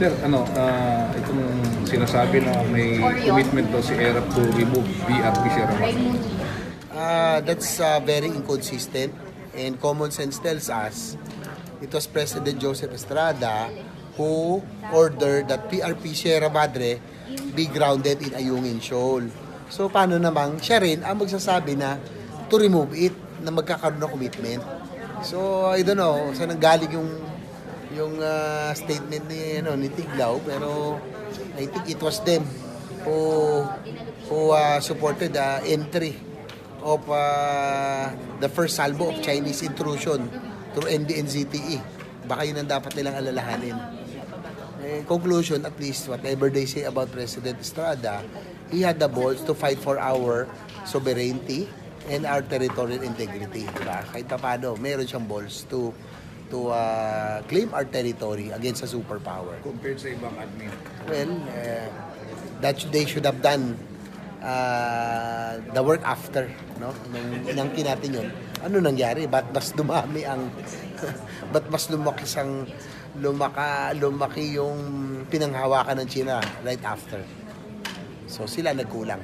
Sir, ano, ah, itong sinasabi na may commitment daw si ERAP to remove BRP Sierra Madre. Uh, that's uh, very inconsistent and common sense tells us it was President Joseph Estrada who ordered that PRP Sierra Madre be grounded in Ayungin Shoal. So paano namang siya rin ang magsasabi na to remove it na magkakaroon ng commitment. So I don't know saan nanggaling yung yung uh, statement ni ano ni Tiglaw pero I think it was them who who uh, supported the entry of uh, the first salvo of Chinese intrusion through NDNZTE. Baka yun ang dapat nilang alalahanin. Eh, conclusion, at least, whatever they say about President Estrada, he had the balls to fight for our sovereignty and our territorial integrity. Diba? Kahit pa paano, meron siyang balls to to uh, claim our territory against a superpower. Compared sa ibang admin. Well, uh, that they should have done uh, the work after, no? Nang inangkin natin yun. Ano nangyari? Ba't mas dumami ang... ba't mas lumaki sang lumaka, lumaki yung pinanghawakan ng China right after? So sila nagkulang.